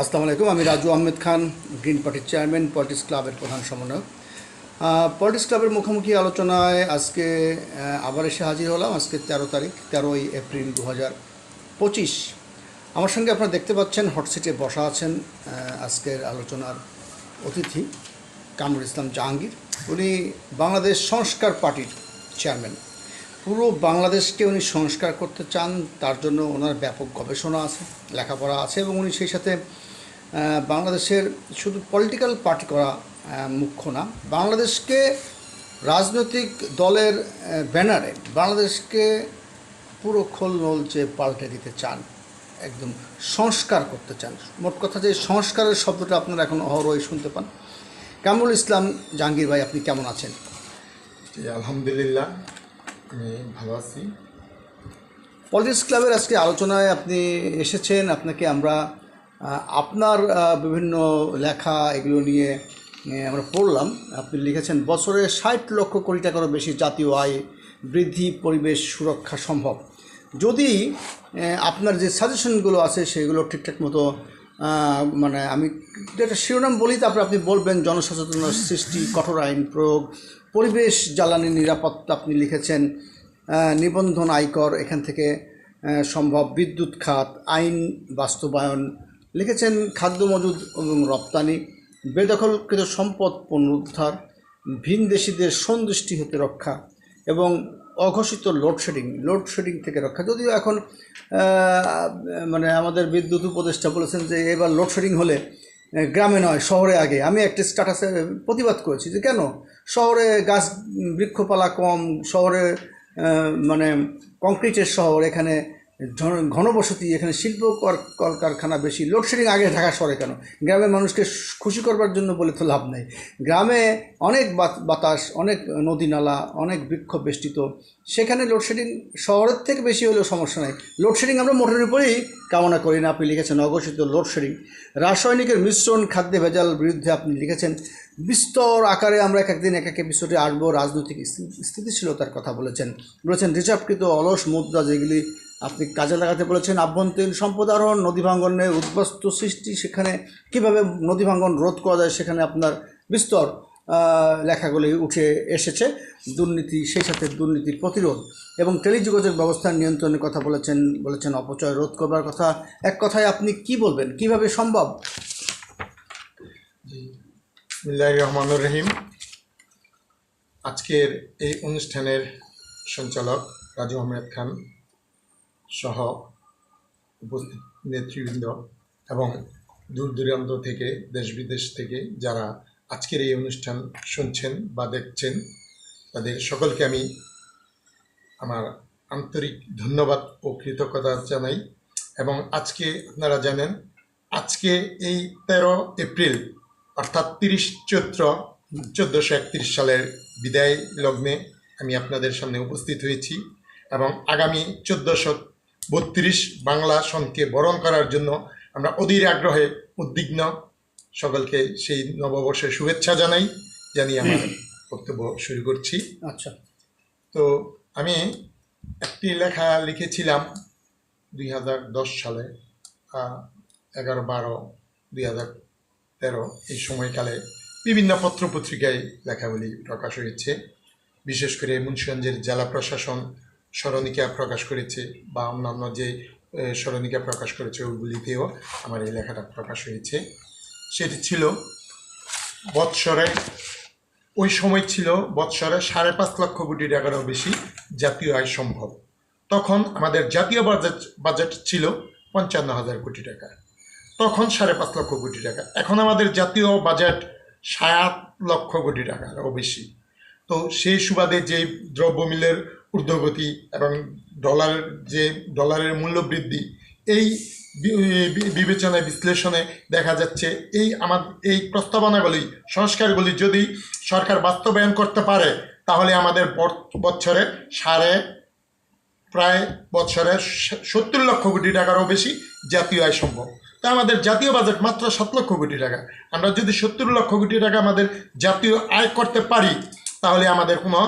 আসসালামু আলাইকুম, আমি রাজু আহমেদ খান, গ্রিন পার্টির চেয়ারম্যান, পলিটিক্স ক্লাবের প্রধান সমন্বয়ক। পলিটিক্স ক্লাবের মুখোমুখি আলোচনায় আজকে আবার এসে হাজির হলাম, আজকে তেরো তারিখ, তেরোই এপ্রিল দু হাজার পঁচিশ। আমার সঙ্গে আপনারা দেখতে পাচ্ছেন হটসিটে বসা আছেন আজকের আলোচনার অতিথি কামরুল ইসলাম জাহাঙ্গীর। উনি বাংলাদেশ সংস্কার পার্টির চেয়ারম্যান। পুরো বাংলাদেশকে উনি সংস্কার করতে চান, তার জন্য ওনার ব্যাপক গবেষণা আছে, লেখাপড়া আছে এবং উনি সেই সাথে বাংলাদেশের শুধু পলিটিক্যাল পার্টি করা মুখ্য না, বাংলাদেশকে রাজনৈতিক দলের ব্যানারে বাংলাদেশকে পুরো খোল নলচে পাল্টে দিতে চান, একদম সংস্কার করতে চান। মোট কথা যে সংস্কারের শব্দটা আপনারা এখন অহরই শুনতে পান। কামরুল ইসলাম জাহাঙ্গীর ভাই, আপনি কেমন আছেন? আলহামদুলিল্লাহ। ভালো আছি। পলিটিক্স ক্লাবের আজকে আলোচনায় আপনি এসেছেন। আপনাকে আমরা আপনার বিভিন্ন লেখা এগুলো নিয়ে আমরা পড়লাম। আপনি লিখেছেন, বছরে ষাট লক্ষ কোটি টাকারও বেশি জাতীয় আয় বৃদ্ধি, পরিবেশ সুরক্ষা সম্ভব। যদি আপনার যে সাজেশনগুলো আছে, সেগুলো ঠিকঠাক মতো মানে আমি একটা শিরোনাম বলি, তারপরে আপনি বলবেন, জনসচেতনতার সৃষ্টি, কঠোর আইন প্রয়োগ পরিবেশ জ্বালানি নিরাপত্তা আপনি লিখেছেন নিবন্ধন আয়কর, এখান থেকে সম্ভব বিদ্যুৎ খাত, আইন বাস্তবায়ন লিখেছেন খাদ্য মজুদ এবং রপ্তানি, বেদখলকৃত সম্পদ পুনরুদ্ধার ভিনদেশিদের সন্তুষ্টি হতে রক্ষা এবং অঘোষিত লোডশেডিং লোডশেডিং থেকে রক্ষা। যদিও এখন মানে আমাদের বিদ্যুৎ উপদেষ্টা বলেছেন যে এবার লোডশেডিং হলে গ্রামে নয়, শহরে আগে। আমি একটা স্ট্যাটাসে প্রতিবাদ করেছি যে কেন? শহরে গাছ বৃক্ষপালা কম, শহরে মানে কংক্রিটের শহর, এখানে ঘনবসতি, এখানে শিল্প কর- কলকারখানা বেশি লোডশেডিং আগে ঢাকা শহরে কেন? গ্রামের মানুষকে খুশি করবার জন্য বলে তো লাভ নেই। গ্রামে অনেক বাত- বাতাস, অনেক নদী নালা, অনেক বৃক্ষ বেষ্টিত। সেখানে লোডশেডিং শহরের থেকে বেশি হলেও সমস্যা নেই। লোডশেডিং আমরা মোটরের উপরেই কামনা করি না। আপনি লিখেছেন অঘোষিত লোডশেডিং রাসায়নিকের মিশ্রণ, খাদ্যে ভেজাল বিরুদ্ধে আপনি লিখেছেন। বিস্তর আকারে আমরা এক একদিন এক এক এপিসোডে আসব। রাজনৈতিক স্থিতিশীলতার কথা বলেছেন। বলেছেন, রিজার্ভকৃত অলস মুদ্রা যেগুলি আপনি কাজে লাগাতে বলেছেন, আভ্যন্তরীণ সম্পদ আরোহণ নদী ভাঙ্গনের উদ্বস্ত সৃষ্টি, সেখানে কীভাবে নদী ভাঙ্গন রোধ করা যায় সেখানে আপনার বিস্তর লেখাগুলি উঠে এসেছে, দুর্নীতি, সেই সাথে দুর্নীতি প্রতিরোধ এবং টেলিযোগাযোগ ব্যবস্থার নিয়ন্ত্রণের কথা বলেছেন বলেছেন অপচয় রোধ করবার কথা। এক কথায় আপনি কি বলবেন? কীভাবে সম্ভব? রহমানুর রহিম। আজকের এই অনুষ্ঠানের সঞ্চালক রাজু আহমেদ খান। সহ উপস্থিত নেতৃবৃন্দ এবং দূর দূরান্ত থেকে দেশ বিদেশ থেকে যারা আজকের এই অনুষ্ঠান শুনছেন বা দেখছেন, তাদের সকলকে আমি আমার আন্তরিক ধন্যবাদ ও কৃতজ্ঞতা জানাই এবং আজকে আপনারা জানেন, আজকে এই তেরো এপ্রিল, অর্থাৎ তিরিশ চৈত্র চোদ্দোশো একত্রিশ সালের বিদায় লগ্নে আমি আপনাদের সামনে উপস্থিত হয়েছি এবং আগামী চোদ্দোশো বত্রিশ বাংলা সনকে বরণ করার জন্য আমরা অধীর আগ্রহে উদ্বিগ্ন। সকলকে সেই নববর্ষের শুভেচ্ছা জানাই জানিয়ে আমার বক্তব্য শুরু করছি। আচ্ছা। তো আমি একটি লেখা লিখেছিলাম দুই হাজার দশ সালে এগারো বারো দুই হাজার তেরো। এই সময়কালে বিভিন্ন পত্রপত্রিকায় লেখাগুলি প্রকাশ হয়েছে। বিশেষ করে মুন্সিগঞ্জের জেলা প্রশাসন স্মরণিকা প্রকাশ করেছে বা অন্যান্য যে স্মরণিকা প্রকাশ করেছে ওইগুলিতেও আমার এই লেখাটা প্রকাশ হয়েছে। সেটি ছিল বৎসরে, ওই সময় ছিল বৎসরে সাড়ে পাঁচ লক্ষ কোটি টাকারও বেশি জাতীয় আয় সম্ভব। তখন আমাদের জাতীয় বাজেট বাজেট ছিল পঞ্চান্ন হাজার কোটি টাকা। তখন সাড়ে পাঁচ লক্ষ কোটি টাকা। এখন আমাদের জাতীয় বাজেট সাত লক্ষ কোটি টাকারও বেশি। তো সেই সুবাদে যে দ্রব্যমূল্যের ঊর্ধ্বগতি এবং ডলারের যে ডলারের মূল্য বৃদ্ধি, এই বিবেচনায়, বিশ্লেষণে দেখা যাচ্ছে এই আমার, এই প্রস্তাবনাগুলি, সংস্কারগুলি যদি সরকার বাস্তবায়ন করতে পারে, তাহলে আমাদের বছরে সাড়ে প্রায় বছরে সত্তর লক্ষ কোটি টাকারও বেশি জাতীয় আয় সম্ভব। তা আমাদের জাতীয় বাজেট মাত্র সাত লক্ষ কোটি টাকা। আমরা যদি সত্তর লক্ষ কোটি টাকা আমাদের জাতীয় আয় করতে পারি, তাহলে আমাদের কোনো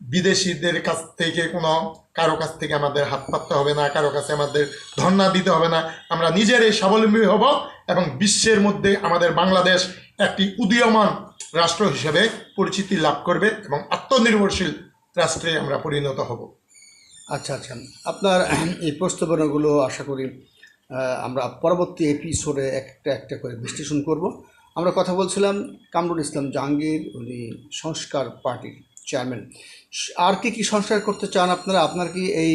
বিদেশিদের কাছ থেকে কোনো, কারও কাছ থেকে আমাদের হাত পাততে হবে না, কারও কাছে আমাদের ধর্ণা দিতে হবে না। আমরা নিজেরাই স্বাবলম্বী হব এবং বিশ্বের মধ্যে আমাদের বাংলাদেশ একটি উদীয়মান রাষ্ট্র হিসেবে পরিচিতি লাভ করবে এবং আত্মনির্ভরশীল রাষ্ট্রে আমরা পরিণত হব। আচ্ছা আচ্ছা। আপনার এই প্রস্তাবনাগুলো আশা করি আমরা পরবর্তী এপিসোডে একটা একটা করে বিশ্লেষণ করব। আমরা কথা বলছিলাম কামরুল ইসলাম জাহাঙ্গীর, উনি সংস্কার পার্টির চেয়ারম্যান আর কি কি সংস্কার করতে চান আপনারা? আপনার কি এই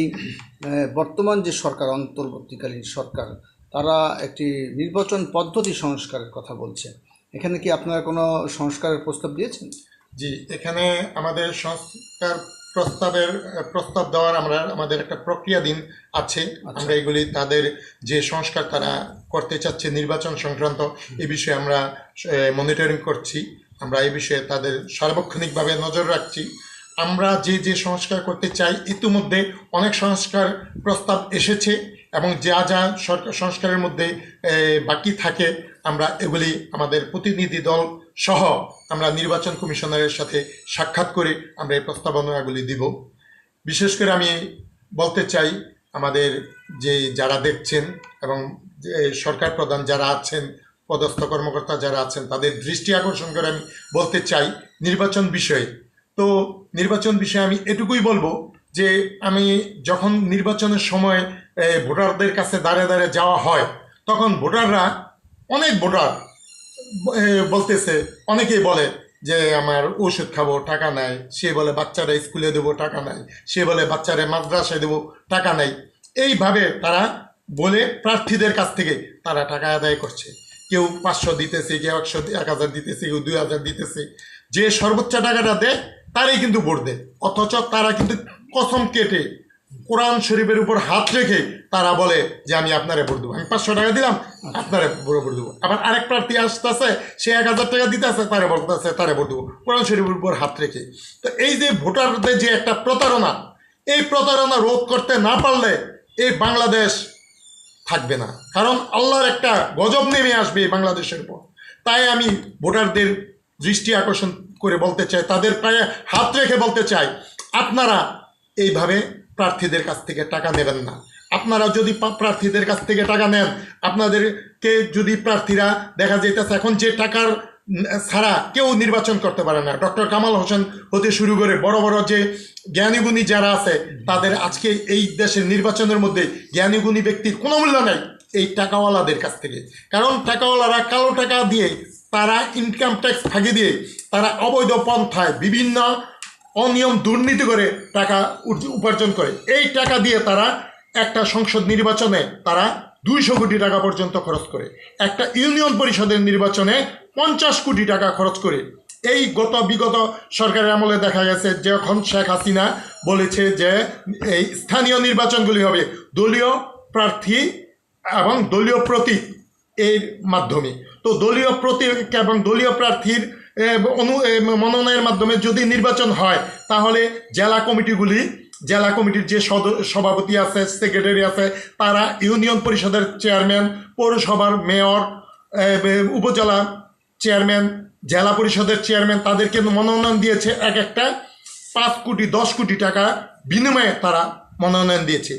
বর্তমান যে সরকার অন্তর্বর্তীকালীন সরকার তারা একটি নির্বাচন পদ্ধতি সংস্কারের কথা বলছে। এখানে কি আপনারা কোনো সংস্কারের প্রস্তাব দিয়েছেন? জি এখানে আমাদের সংস্কার প্রস্তাবের প্রস্তাব দেওয়ার আমরা আমাদের একটা প্রক্রিয়া দিন আছে। আমরা এগুলি তাদের যে সংস্কার তারা করতে চাচ্ছে নির্বাচন সংক্রান্ত এ বিষয়ে আমরা মনিটরিং করছি। আমরা এই বিষয়ে তাদের সার্বক্ষণিকভাবে নজর রাখছি। আমরা যে যে সংস্কার করতে চাই, ইতিমধ্যে অনেক সংস্কার প্রস্তাব এসেছে এবং যা যা সরকার, সংস্কারের মধ্যে বাকি থাকে, আমরা এগুলি আমাদের প্রতিনিধি দল সহ আমরা নির্বাচন কমিশনারের সাথে সাক্ষাৎ করে আমরা এই প্রস্তাবনাগুলি দিব। বিশেষ করে আমি বলতে চাই, আমাদের যে যারা দেখছেন এবং সরকার প্রধান যারা আছেন পদস্থ কর্মকর্তা যারা আছেন, তাদের দৃষ্টি আকর্ষণ করে আমি বলতে চাই নির্বাচন বিষয়ে। তো নির্বাচন বিষয়ে আমি এটুকুই বলব যে আমি যখন নির্বাচনের সময় ভোটারদের কাছে দাঁড়ে দাঁড়ে যাওয়া হয়, তখন ভোটাররা অনেক ভোটার বলতেছে, অনেকেই বলে যে আমার ওষুধ খাব, টাকা নাই। সে বলে, বাচ্চারা স্কুলে দেবো, টাকা নাই। সে বলে, বাচ্চারা মাদ্রাসায় দেবো, টাকা নাই। এইভাবে তারা বলে প্রার্থীদের কাছ থেকে তারা টাকা আদায় করছে। কেউ পাঁচশো দিতেছে, কেউ একশো, এক হাজার দিতেছে, কেউ দুই হাজার দিতেছে। যে সর্বোচ্চ টাকাটা দেয়, তারাই কিন্তু ভোট দেয়। অথচ তারা কিন্তু কসম কেটে কোরআন শরীফের উপর হাত রেখে তারা বলে যে, আমি আপনারে ভোট দেবো। আমি পাঁচশো টাকা দিলাম, আপনারে ভোট দেবো। আবার আরেক প্রার্থী আসতেছে, সে এক হাজার টাকা দিতে আছে তারে বলতেছে তারে ভোট দেবো। কোরআন শরীফের উপর হাত রেখে। তো এই যে ভোটারদের যে একটা প্রতারণা, এই প্রতারণা রোধ করতে না পারলে এই বাংলাদেশ থাকবে না। কারণ আল্লাহর একটা গজব নেমে আসবে বাংলাদেশের উপর। তাই আমি ভোটারদের দৃষ্টি আকর্ষণ করে বলতে চাই, তাদের পায়ে হাত রেখে বলতে চাই, আপনারা এইভাবে প্রার্থীদের কাছ থেকে টাকা নেবেন না। আপনারা যদি প্রার্থীদের কাছ থেকে টাকা নেন, আপনাদেরকে যদি প্রার্থীরা দেখা যেতেছে এখন যে টাকার ছাড়া কেউ নির্বাচন করতে পারে না। ডক্টর কামাল হোসেন হতে শুরু করে বড় বড় যে জ্ঞানীগুণী যারা আছে, তাদের আজকে এই দেশের নির্বাচনের মধ্যে জ্ঞানীগুণী ব্যক্তির কোনো মূল্য নাই এই টাকাওয়ালাদের কাছ থেকে। কারণ টাকাওয়ালারা কালো টাকা দিয়ে, তারা ইনকাম ট্যাক্স ফাঁকি দিয়ে, তারা অবৈধ পন্থায় বিভিন্ন অনিয়ম দুর্নীতি করে টাকা উপার্জন করে। এই টাকা দিয়ে তারা একটা সংসদ নির্বাচনে তারা দুইশো কোটি টাকা পর্যন্ত খরচ করে। একটা ইউনিয়ন পরিষদের নির্বাচনে পঞ্চাশ কোটি টাকা খরচ করে। এই গত বিগত সরকারের আমলে দেখা গেছে যখন শেখ হাসিনা বলেছে যে এই স্থানীয় নির্বাচনগুলি হবে দলীয় প্রার্থী এবং দলীয় প্রতীক এর মাধ্যমে। তো দলীয় প্রতীক এবং দলীয় প্রার্থীর অনু মনোনয়নের মাধ্যমে যদি নির্বাচন হয়, তাহলে জেলা কমিটিগুলি জেলা কমিটির যে সভাপতি আছে সেক্রেটারি আছে, তারা ইউনিয়ন পরিষদের চেয়ারম্যান পৌরসভার মেয়র উপজেলা চেয়ারম্যান জেলা পরিষদের চেয়ারম্যান তাদেরকে মনোনয়ন দিয়েছে এক একটা পাঁচ কোটি, দশ কোটি টাকা বিনিময়ে তারা মনোনয়ন দিয়েছে।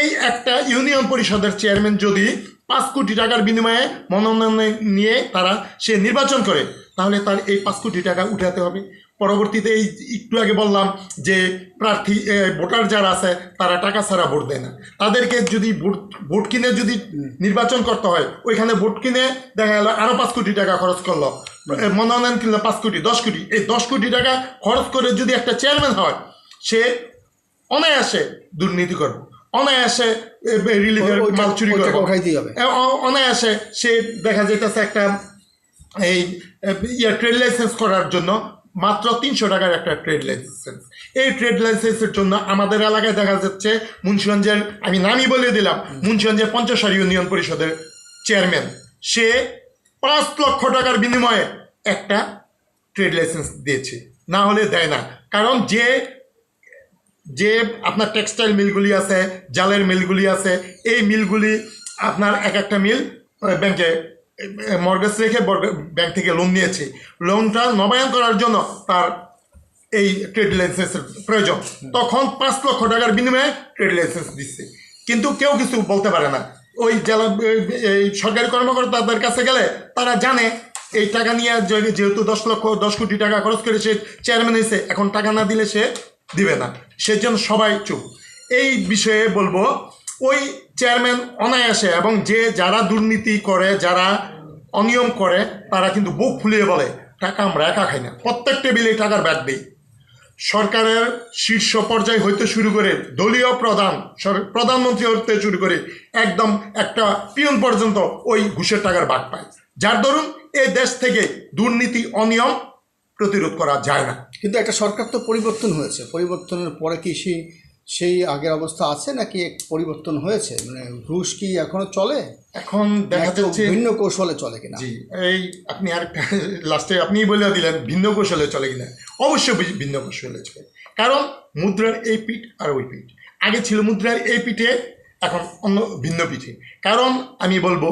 এই একটা ইউনিয়ন পরিষদের চেয়ারম্যান যদি পাঁচ কোটি টাকার বিনিময়ে মনোনয়ন নিয়ে তারা সে নির্বাচন করে, তাহলে তার এই পাঁচ কোটি টাকা উঠাতে হবে। পরবর্তীতে এই একটু আগে বললাম যে প্রার্থী ভোটার যারা আছে তারা টাকা ছাড়া ভোট দেয় না। তাদেরকে যদি ভোট ভোট কিনে যদি নির্বাচন করতে হয় ওইখানে ভোট কিনে দেখা গেল আরও পাঁচ কোটি টাকা খরচ করল। মনোনয়ন কিনলো পাঁচ কোটি দশ কোটি। এই দশ কোটি টাকা খরচ করে যদি একটা চেয়ারম্যান হয় সে অনায়াসে দুর্নীতি করবে। অনায়াসে রিলিফের মাল চুরি করবে। অনায়াসে সে দেখা যাইতেছে একটা এই ইয়ে ট্রেড লাইসেন্স করার জন্য মাত্র তিনশো টাকার একটা ট্রেড লাইসেন্স এই ট্রেড লাইসেন্সের জন্য আমাদের এলাকায় দেখা যাচ্ছে, মুন্সিগঞ্জের, আমি নামই বলে দিলাম, মুন্সিগঞ্জের পঞ্চসার ইউনিয়ন পরিষদের চেয়ারম্যান সে পাঁচ লক্ষ টাকার বিনিময়ে একটা ট্রেড লাইসেন্স দিয়েছে। না হলে দেয় না। কারণ যে যে আপনার টেক্সটাইল মিলগুলি আছে, জালের মিলগুলি আছে, এই মিলগুলি আপনার এক একটা মিল ব্যাংকে মর্গেজ রেখে ব্যাংক থেকে লোন নিয়েছে। লোনটা নবায়ন করার জন্য তার এই ট্রেড লাইসেন্সের প্রয়োজন। তখন পাঁচ লক্ষ টাকার বিনিময়ে ট্রেড লাইসেন্স দিচ্ছে। কিন্তু কেউ কিছু বলতে পারে না। ওই জেলা, এই সরকারি কর্মকর্তাদের কাছে গেলে তারা জানে, এই টাকা নিয়ে যেহেতু দশ লক্ষ, দশ কোটি টাকা খরচ করে সে চেয়ারম্যান হয়েছে এখন টাকা না দিলে সে দিবে না। সেজন্য সবাই চুপ। এই বিষয়ে বলব, ওই চেয়ারম্যান অনায়াসে এবং যে যারা দুর্নীতি করে, যারা অনিয়ম করে, তারা কিন্তু বুক ফুলিয়ে বলে, টাকা আমরা একা খাই না। প্রত্যেক টেবিলে টাকার ব্যাগ দিই সরকারের শীর্ষ পর্যায় হইতে শুরু করে দলীয় প্রধান প্রধানমন্ত্রী হতে শুরু করে একদম একটা পিয়ন পর্যন্ত ওই ঘুষের টাকার ভাগ পায়। যার দরুন এই দেশ থেকে দুর্নীতি, অনিয়ম প্রতিরোধ করা যায় না। কিন্তু একটা সরকার তো পরিবর্তন হয়েছে। পরিবর্তনের পরে কি সেই সেই আগের অবস্থা আছে নাকি পরিবর্তন হয়েছে? মানে ঘুষ কি এখনও চলে? এখন দেখা যাচ্ছে ভিন্ন কৌশলে চলে কিনা? জি এই আপনি আর লাস্টে আপনি বলে দিলেন ভিন্ন কৌশলে চলে কিনা। অবশ্যই ভিন্ন কৌশলে চলে। কারণ মুদ্রার এই পিঠ আর ওই পিঠ। আগে ছিল মুদ্রার এই পিঠে এখন অন্য ভিন্ন পিঠে। কারণ আমি বলব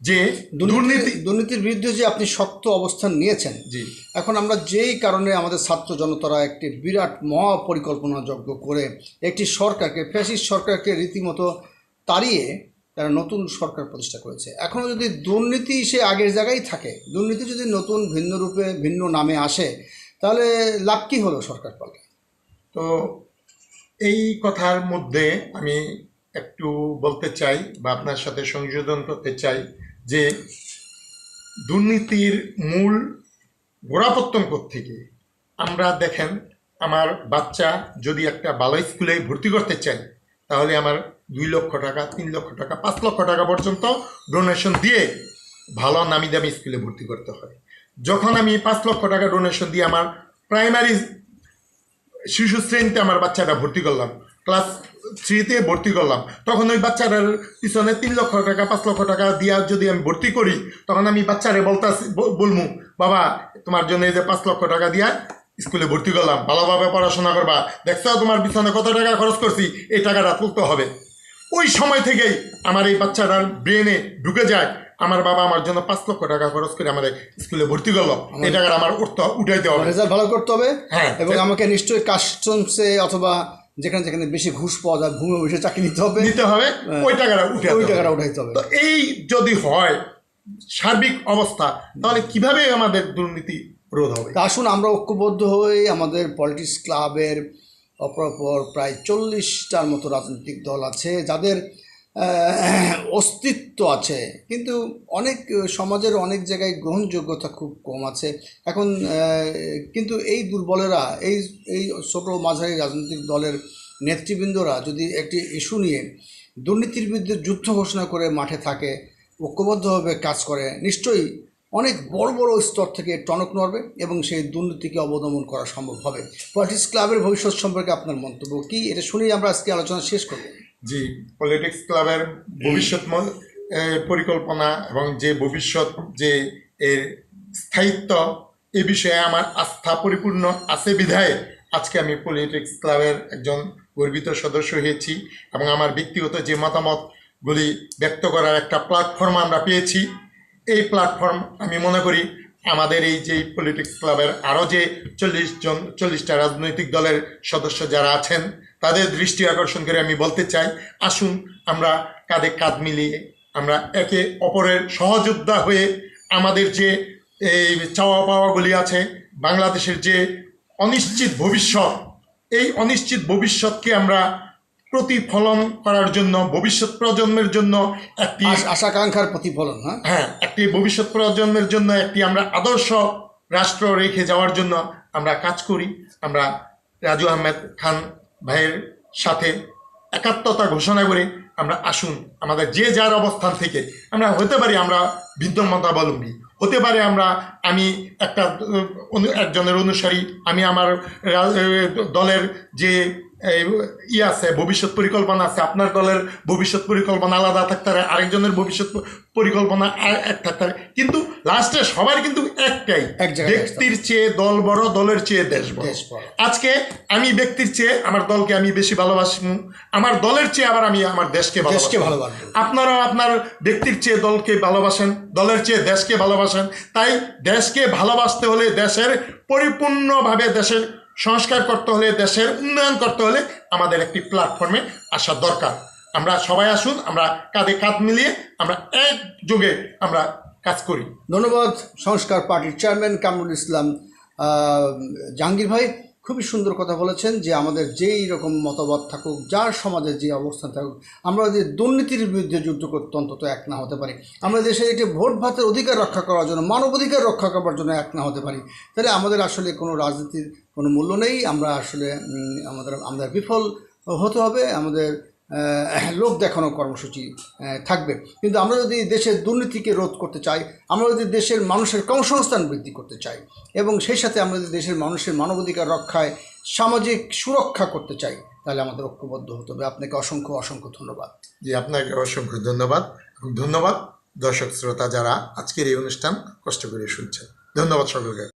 যে দুর্নীতি দুর্নীতি দুর্নীতির বিরুদ্ধে যে আপনি শক্ত অবস্থান নিয়েছেন জি। এখন আমরা যেই কারণে আমাদের ছাত্র জনতারা একটি বিরাট মহা পরিকল্পনা যজ্ঞ করে একটি সরকারকে ফ্যাসিস্ট সরকারকে রীতিমতো তাড়িয়ে তারা নতুন সরকার প্রতিষ্ঠা করেছে। এখনও যদি দুর্নীতি সে আগের জায়গায় থাকে দুর্নীতি যদি নতুন ভিন্ন রূপে ভিন্ন নামে আসে তাহলে লাভ কী হলো সরকার পাল্টে? তো এই কথার মধ্যে আমি একটু বলতে চাই বা আপনার সাথে সংযোজন করতে চাই। যে দুর্নীতির মূল গোড়াপত্তন থেকে আমরা দেখেন, আমার বাচ্চা যদি একটা ভালো স্কুলে ভর্তি করতে চাই তাহলে আমার দুই লক্ষ টাকা, তিন লক্ষ টাকা, পাঁচ লক্ষ টাকা পর্যন্ত ডোনেশন দিয়ে ভালো নামি দামি স্কুলে ভর্তি করতে হয়। যখন আমি পাঁচ লক্ষ টাকা ডোনেশন দিয়ে আমার প্রাইমারি শিশু শ্রেণীতে আমার বাচ্চাটা ভর্তি করলাম ক্লাস থ্রিতে ভর্তি করলাম। তখন ওই বাচ্চাটার পিছনে তিন লক্ষ টাকা পাঁচ লক্ষ টাকা দিয়া যদি আমি ভর্তি করি তখন আমি বাচ্চারে বলতে বলমু বাবা তোমার জন্য এই যে পাঁচ লক্ষ টাকা দিয়া স্কুলে ভর্তি করলাম। ভালোভাবে পড়াশোনা করবা। দেখছ তোমার পিছনে কত টাকা খরচ করছি? এই টাকাটা তুলতে হবে। ওই সময় থেকেই আমার এই বাচ্চাটার ব্রেনে ঢুকে যায়। আমার বাবা আমার জন্য পাঁচ লক্ষ টাকা খরচ করে আমাদের স্কুলে ভর্তি করল। এই টাকাটা আমার উঠতে উঠাইতে হবে। রেজাল্ট ভালো করতে হবে হ্যাঁ। এবং আমাকে নিশ্চয়ই কাস্টমসে অথবা যেখানে যেখানে বেশি ঘুষ পাওয়া যায় ঘুমে বসে চাকরি নিতে হবে। নিতে হবে ওই টাকাটা উঠে ওই টাকাটা উঠাইতে হবে। তো এই যদি হয় সার্বিক অবস্থা তাহলে কীভাবে আমাদের দুর্নীতি রোধ হবে? তা আসুন আমরা ঐক্যবদ্ধ হয়ে আমাদের পলিটিক্স ক্লাবের অপরপর প্রায় চল্লিশটার মতো রাজনৈতিক দল আছে যাদের অস্তিত্ব আছে। কিন্তু অনেক, সমাজের অনেক জায়গায় গ্রহণযোগ্যতা খুব কম আছে। এখন কিন্তু এই দুর্বলেরা, এই এই ছোটো মাঝারি রাজনৈতিক দলের নেতৃবৃন্দরা যদি একটি ইস্যু নিয়ে দুর্নীতির বিরুদ্ধে যুদ্ধ ঘোষণা করে মাঠে থাকে, ঐক্যবদ্ধভাবে কাজ করে, নিশ্চয়ই অনেক বড় বড় স্তর থেকে টনক নড়বে এবং সেই দুর্নীতিকে অবদমন করা সম্ভব হবে। পলিটিক্স ক্লাবের ভবিষ্যৎ সম্পর্কে আপনার মন্তব্য কি? এটা শুনেই আমরা আজকে আলোচনা শেষ করব। জি পলিটিক্স ক্লাবের ভবিষ্যৎ পরিকল্পনা এবং যে ভবিষ্যৎ যে এর স্থায়িত্ব এ বিষয়ে আমার আস্থা পরিপূর্ণ আছে বিধায় আজকে আমি পলিটিক্স ক্লাবের একজন গর্বিত সদস্য হয়েছি এবং আমার ব্যক্তিগত যে মতামতগুলি ব্যক্ত করার একটা প্ল্যাটফর্ম আমরা পেয়েছি। এই প্ল্যাটফর্ম আমি মনে করি আমাদের এই যে পলিটিক্স ক্লাবের আরও যে চল্লিশ জন চল্লিশটা রাজনৈতিক দলের সদস্য যারা আছেন তাদের দৃষ্টি আকর্ষণ করে আমি বলতে চাই আসুন আমরা কাঁধে কাঁধ মিলিয়ে আমরা একে অপরের সহযোদ্ধা হয়ে আমাদের যে এই চাওয়া পাওয়াগুলি আছে বাংলাদেশের যে অনিশ্চিত ভবিষ্যৎ এই অনিশ্চিত ভবিষ্যৎকে আমরা প্রতিফলন করার জন্য ভবিষ্যৎ প্রজন্মের জন্য একটি আশ- আশাকাঙ্ক্ষার প্রতিফলন হ্যাঁ? হ্যাঁ একটি ভবিষ্যৎ প্রজন্মের জন্য একটি আমরা আদর্শ রাষ্ট্র রেখে যাওয়ার জন্য আমরা কাজ করি। আমরা রাজু আহমেদ খান ভাইয়ের সাথে একাত্মতা ঘোষণা করে আমরা আসুন, আমাদের যে যার অবস্থান থেকে আমরা হতে পারি আমরা ভিন্ন হতে পারে আমরা, আমি একটা, একজনের অনুসারী, আমি আমার দলের যে ই আছে ভবিষ্যৎ পরিকল্পনা আছে। আপনার দলের ভবিষ্যৎ পরিকল্পনা আলাদা থাকতে পারে আরেকজনের ভবিষ্যৎ পরিকল্পনা এক থাকতে পারে। কিন্তু লাস্টে সবার কিন্তু একটাই এক ব্যক্তির চেয়ে দল বড় দলের চেয়ে দেশ বড়। আজকে আমি ব্যক্তির চেয়ে আমার দলকে আমি বেশি ভালোবাসি আমার দলের চেয়ে আবার আমি আমার দেশকে ভালোবাসি। দেশকে ভালোবাসবো আপনারাও আপনার ব্যক্তির চেয়ে দলকে ভালোবাসেন দলের চেয়ে দেশকে ভালোবাসেন। তাই দেশকে ভালোবাসতে হলে দেশের পরিপূর্ণভাবে দেশের সংস্কার করতে হলে, দেশের উন্নয়ন করতে হলে আমাদের একটি প্ল্যাটফর্মে আসা দরকার। আমরা সবাই আসুন, আমরা কাঁধে কাঁধ মিলিয়ে আমরা এক যুগে আমরা কাজ করি। ধন্যবাদ, সংস্কার পার্টির চেয়ারম্যান কামরুল ইসলাম। জাহাঙ্গীর ভাই খুবই সুন্দর কথা বলেছেন যে আমাদের যেই রকম মতবাদ থাকুক, যার সমাজে যে অবস্থান থাকুক, আমরা যদি দুর্নীতির বিরুদ্ধে যুদ্ধ করতে অন্তত এক না হতে পারি। আমরা দেশে একটি ভোট ভাতের অধিকার রক্ষা করার জন্য মানবাধিকার রক্ষা করার জন্য এক না হতে পারি। তাহলে আমাদের আসলে কোনো রাজনীতির কোনো মূল্য নেই। আমরা আসলে আমাদের আমাদের বিফল হতে হবে। আমাদের লোক দেখানো কর্মসূচি থাকবে। কিন্তু আমরা যদি দেশের দুর্নীতিকে রোধ করতে চাই, আমরা যদি দেশের মানুষের কর্মসংস্থান বৃদ্ধি করতে চাই, এবং সেই সাথে আমরা যদি দেশের মানুষের মানবাধিকার রক্ষায় সামাজিক সুরক্ষা করতে চাই, তাহলে আমাদের ঐক্যবদ্ধ হতে হবে। আপনাকে অসংখ্য অসংখ্য ধন্যবাদ। জি, আপনাকে অসংখ্য ধন্যবাদ। এবং ধন্যবাদ দর্শক, শ্রোতা যারা আজকের এই অনুষ্ঠান কষ্ট করে শুনছেন। ধন্যবাদ সকলকে।